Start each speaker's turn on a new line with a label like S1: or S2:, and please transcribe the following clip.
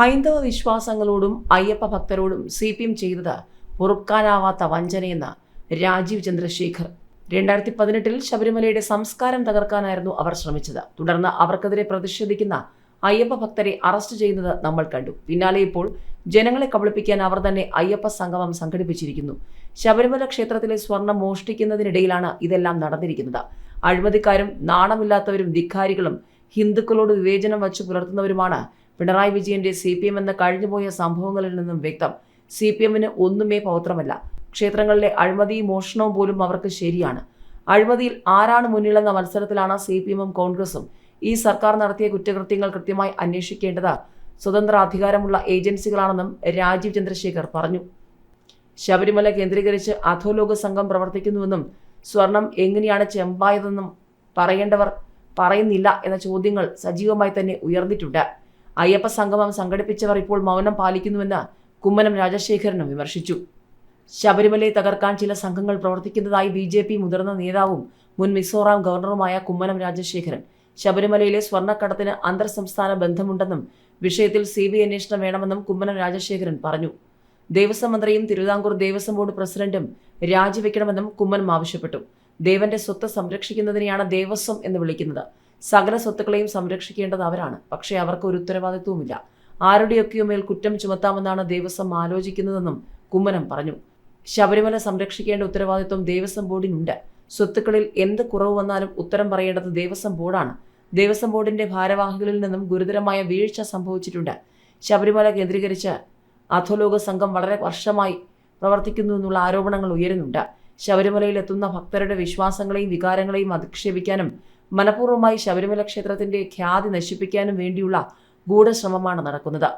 S1: ഹൈന്ദവ വിശ്വാസങ്ങളോടും അയ്യപ്പ ഭക്തരോടും സി പി എം ചെയ്തത് പൊറുക്കാനാവാത്ത വഞ്ചനയെന്ന് രാജീവ് ചന്ദ്രശേഖർ. രണ്ടായിരത്തി പതിനെട്ടിൽ ശബരിമലയുടെ സംസ്കാരം തകർക്കാനായിരുന്നു അവർ ശ്രമിച്ചത്. തുടർന്ന് അവർക്കെതിരെ പ്രതിഷേധിക്കുന്ന അയ്യപ്പ ഭക്തരെ അറസ്റ്റ് ചെയ്യുന്നത് നമ്മൾ കണ്ടു. പിന്നാലെ ഇപ്പോൾ ജനങ്ങളെ കബളിപ്പിക്കാൻ അവർ തന്നെ അയ്യപ്പ സംഗമം സംഘടിപ്പിച്ചിരിക്കുന്നു. ശബരിമല ക്ഷേത്രത്തിലെ സ്വർണം മോഷ്ടിക്കുന്നതിനിടയിലാണ് ഇതെല്ലാം നടന്നിരിക്കുന്നത്. അഴിമതിക്കാരും നാണമില്ലാത്തവരും ധിക്കാരികളും ഹിന്ദുക്കളോട് വിവേചനം വച്ചു പുലർത്തുന്നവരുമാണ് പിണറായി വിജയന്റെ സി പി എം എന്ന കഴിഞ്ഞുപോയ സംഭവങ്ങളിൽ നിന്നും വ്യക്തം. സി പി എമ്മിന് ഒന്നുമേ പൗത്രമല്ല. ക്ഷേത്രങ്ങളിലെ അഴിമതിയും മോഷണവും പോലും അവർക്ക് ശരിയാണ്. അഴിമതിയിൽ ആരാണ് മുന്നിലെന്ന മത്സരത്തിലാണ് സി പി എമ്മും കോൺഗ്രസും ഈ സർക്കാർ നടത്തിയ കുറ്റകൃത്യങ്ങൾ കൃത്യമായി അന്വേഷിക്കേണ്ടത്. സ്വതന്ത്ര അധികാരമുള്ള ഏജൻസികളാണെന്നും രാജീവ് ചന്ദ്രശേഖർ പറഞ്ഞു. ശബരിമല കേന്ദ്രീകരിച്ച് അധോലോക സംഘം പ്രവർത്തിക്കുന്നുവെന്നും സ്വർണം എങ്ങനെയാണ് ചെമ്പായതെന്നും പറയേണ്ടവർ പറയുന്നില്ല എന്ന ചോദ്യങ്ങൾ സജീവമായി തന്നെ ഉയർന്നിട്ടുണ്ട്. അയ്യപ്പ സംഗമം സംഘടിപ്പിച്ചവർ ഇപ്പോൾ മൗനം പാലിക്കുന്നുവെന്ന് കുമ്മനം രാജശേഖരനും വിമർശിച്ചു. ശബരിമലയെ തകർക്കാൻ ചില സംഘങ്ങൾ പ്രവർത്തിക്കുന്നതായി ബി ജെ പി മുതിർന്ന നേതാവും മുൻ മിസോറാം ഗവർണറുമായ കുമ്മനം രാജശേഖരൻ. ശബരിമലയിലെ സ്വർണക്കടത്തിന് അന്തർ സംസ്ഥാന ബന്ധമുണ്ടെന്നും വിഷയത്തിൽ സി ബി അന്വേഷണം വേണമെന്നും കുമ്മനം രാജശേഖരൻ പറഞ്ഞു. ദേവസ്വം മന്ത്രിയും തിരുവിതാംകൂർ ദേവസ്വം ബോർഡ് പ്രസിഡന്റും രാജിവെക്കണമെന്നും കുമ്മനം ആവശ്യപ്പെട്ടു. ദേവന്റെ സ്വത്ത് സംരക്ഷിക്കുന്നതിനെയാണ് ദേവസ്വം എന്ന് വിളിക്കുന്നത്. സകല സ്വത്തുക്കളെയും സംരക്ഷിക്കേണ്ടത് അവരാണ്. പക്ഷേ അവർക്ക് ഒരു ഉത്തരവാദിത്വവുമില്ല. ആരുടെയൊക്കെയോ മേൽ കുറ്റം ചുമത്താമെന്നാണ് ദേവസ്വം ആലോചിക്കുന്നതെന്നും കുമ്മനം പറഞ്ഞു. ശബരിമല സംരക്ഷിക്കേണ്ട ഉത്തരവാദിത്വം ദേവസ്വം ബോർഡിനുണ്ട്. സ്വത്തുക്കളിൽ എന്ത് കുറവ് വന്നാലും ഉത്തരം പറയേണ്ടത് ദേവസ്വം ബോർഡാണ്. ദേവസ്വം ബോർഡിന്റെ ഭാരവാഹികളിൽ നിന്നും ഗുരുതരമായ വീഴ്ച സംഭവിച്ചിട്ടുണ്ട്. ശബരിമല കേന്ദ്രീകരിച്ച് അധോലോക സംഘം വളരെ വർഷമായി പ്രവർത്തിക്കുന്നു എന്നുള്ള ആരോപണങ്ങൾ ഉയരുന്നുണ്ട്. ശബരിമലയിൽ എത്തുന്ന ഭക്തരുടെ വിശ്വാസങ്ങളെയും വികാരങ്ങളെയും അധിക്ഷേപിക്കാനും മനഃപൂർവമായി ശബരിമല ക്ഷേത്രത്തിന്റെ ഖ്യാതി നശിപ്പിക്കാനും വേണ്ടിയുള്ള ഗൂഢശ്രമമാണ് നടക്കുന്നത്.